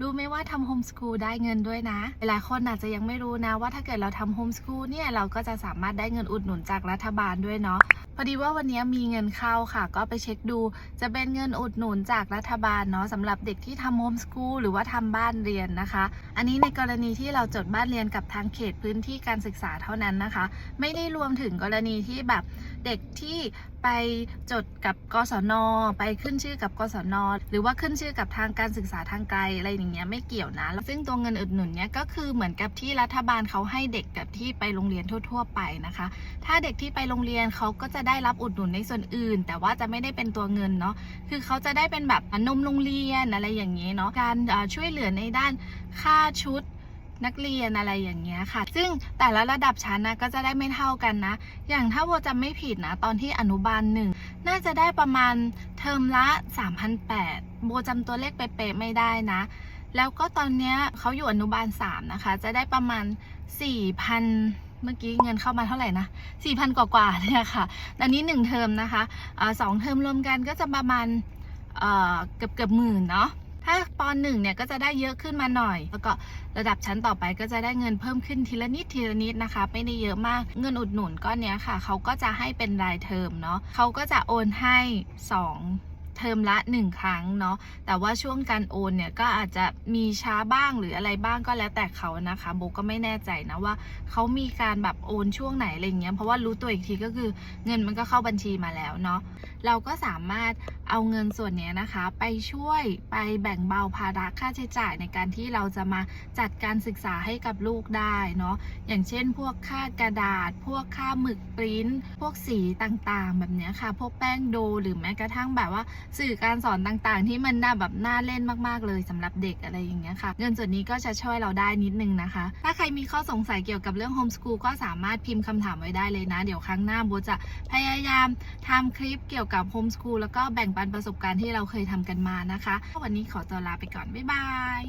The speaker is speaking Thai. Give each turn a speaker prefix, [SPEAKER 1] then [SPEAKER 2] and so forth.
[SPEAKER 1] รู้ไหมว่าทำโฮมสคูลได้เงินด้วยนะ หลายคนอาจจะยังไม่รู้นะว่าถ้าเกิดเราทำโฮมสคูลเนี่ยเราก็จะสามารถได้เงินอุดหนุนจากรัฐบาลด้วยเนาะ พอดีว่าวันนี้มีเงินเข้าค่ะ ก็ไปเช็คดู จะเป็นเงินอุดหนุนจากรัฐบาลเนาะสำหรับเด็กที่ทำโฮมสคูลหรือว่าทำบ้านเรียนนะคะ อันนี้ในกรณีที่เราจดบ้านเรียนกับทางเขตพื้นที่การศึกษาเท่านั้นนะคะ ไม่ได้รวมถึงกรณีที่แบบเด็กที่ไปจดกับกศน ไปขึ้นชื่อกับกศน หรือว่าขึ้นชื่อกับทางการศึกษาทางไกลอะไรอย่างเงี้ยไม่เกี่ยวนะ ซึ่งตัวเงินอุดหนุนเนี้ยก็คือเหมือนกับที่รัฐบาลเขาให้เด็กกับที่ไปโรงเรียนทั่ว ๆ ไปนะคะ ถ้าเด็กที่ไปโรงเรียนเขาก็จะได้รับอุดหนุนในส่วนอื่น แต่ว่าจะไม่ได้เป็นตัวเงินเนาะ คือเขาจะได้เป็นแบบนมโรงเรียนอะไรอย่างนี้เนาะ การช่วยเหลือในด้านค่าชุดนักเรียนอะไรอย่างเงี้ยค่ะ ซึ่งแต่ละระดับชั้นนะก็จะได้ไม่เท่ากันนะ อย่างถ้าโบจำไม่ผิดนะ ตอนที่อนุบาลหนึ่งน่าจะได้ประมาณเทอมละ 3,800โบจำตัวเลขเป๊ะๆไม่ได้นะ แล้วก็ตอนเนี้ยเขาอยู่อนุบาล3นะคะ จะได้ประมาณ4,000เมื่อกี้เงินเข้ามาเท่าไหร่นะ4,000กว่าๆเนี่ยค่ะอันนี้1เทอมนะคะสองเทอมรวมกันก็จะประมาณเกือบเกือบหมื่นเนาะถ้าปหนึ่งเนี่ยก็จะได้เยอะขึ้นมาหน่อย แล้วก็ระดับชั้นต่อไปก็จะได้เงินเพิ่มขึ้นทีละนิดทีละนิดนะคะ ไม่ได้เยอะมากเงินอุดหนุนก้อนเนี้ยค่ะ เขาก็จะให้เป็นรายเทอมเนาะเขาก็จะโอนให้สอง เทอมละ 1 ครั้งเนาะแต่ว่าช่วงการโอนเนี่ยก็อาจจะมีช้าบ้างหรืออะไรบ้างก็แล้วแต่เขานะคะโบก็ไม่แน่ใจนะว่าเขามีการแบบโอนช่วงไหนอะไรเงี้ยเพราะว่ารู้ตัวอีกทีก็คือเงินมันก็เข้าบัญชีมาแล้วเนาะเราก็สามารถเอาเงินส่วนนี้นะคะ ไปช่วยไปแบ่งเบาภาระค่าใช้จ่ายในการที่เราจะมาจัดการศึกษาให้กับลูกได้เนาะอย่างเช่น พวกค่ากระดาษ พวกค่าหมึกปริ้นพวกสีต่างๆ แบบนี้ค่ะ พวกแป้งโดหรือแม้กระทั่งแบบว่าสื่อการสอนต่างๆ ที่มันน่าแบบน่าเล่นมากๆเลยสำหรับเด็กอะไรอย่างเงี้ยค่ะ เงินส่วนนี้ก็จะช่วยเราได้นิดนึงนะคะ ถ้าใครมีข้อสงสัยเกี่ยวกับเรื่องโฮมสกูลก็สามารถพิมพ์คำถามไว้ได้เลยนะ เดี๋ยวครั้งหน้าโบจะพยายามทำคลิปเกี่ยวกับโฮมสกูลแล้วก็แบ่งปันประสบการณ์ที่เราเคยทำกันมานะคะ วันนี้ขอตัวลาไปก่อน บ๊ายบาย